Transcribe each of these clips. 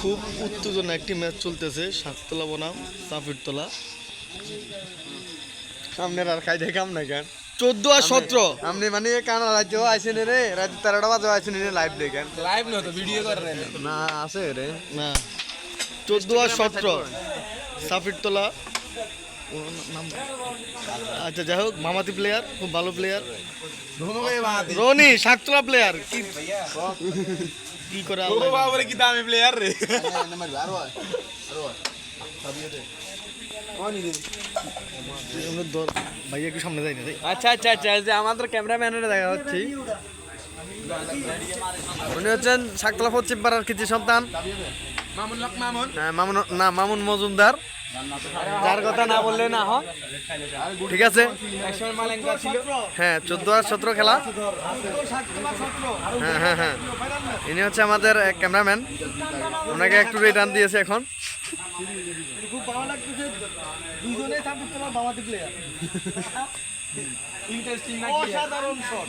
খুব উত্তেজনা একটি ম্যাচ চলতেছে সাততলা বনাম সাফিরতলা আপনার আর খাই দেখাম না কেন চোদ্দ আর সতেরো। আপনি মানে কানা রাজ্য আইসেন রে রাজ্য তেরোটা বাজে আইসেন রে লাইভ দেখেন লাইভ নয় তো ভিডিও করে না আছে রে। না। চোদ্দ আর সতেরো। সাফিরতলা আচ্ছা যাই হোক মামাতি প্লেয়ার খুব ভালো প্লেয়ার রনি সাততলা প্লেয়ার কি কি করে ও আল্লাহ। বাবা রে কি দামি প্লেয়ার রে। একটু সামনে যাই না আচ্ছা আচ্ছা আচ্ছা যে আমাদের ক্যামেরাম্যানের দেখা হচ্ছে। উনি হচ্ছেন সাকতলা পশ্চিম পাড়ার কৃতি সন্তান। মামুন লক মামুন। হ্যাঁ, মামুন না মামুন মজুমদার। যার কথা না বললে না হয়। ঠিক আছে? একসময় মালেঙ্কা ছিল হ্যাঁ চোদ্দ আর সতেরো খেলা। হ্যাঁ হ্যাঁ হ্যাঁ। ইনি হচ্ছে আমাদের ক্যামেরাম্যান। ওনাকে একটু রিটার্ন দিয়েছে এখন। ইন্টারেস্টিং শট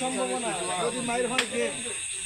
সম্ভাবনা যদি মায়ের হয় গেম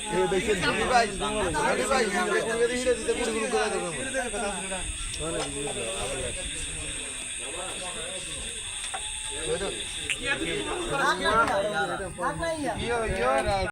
কে গেলে টানলে কি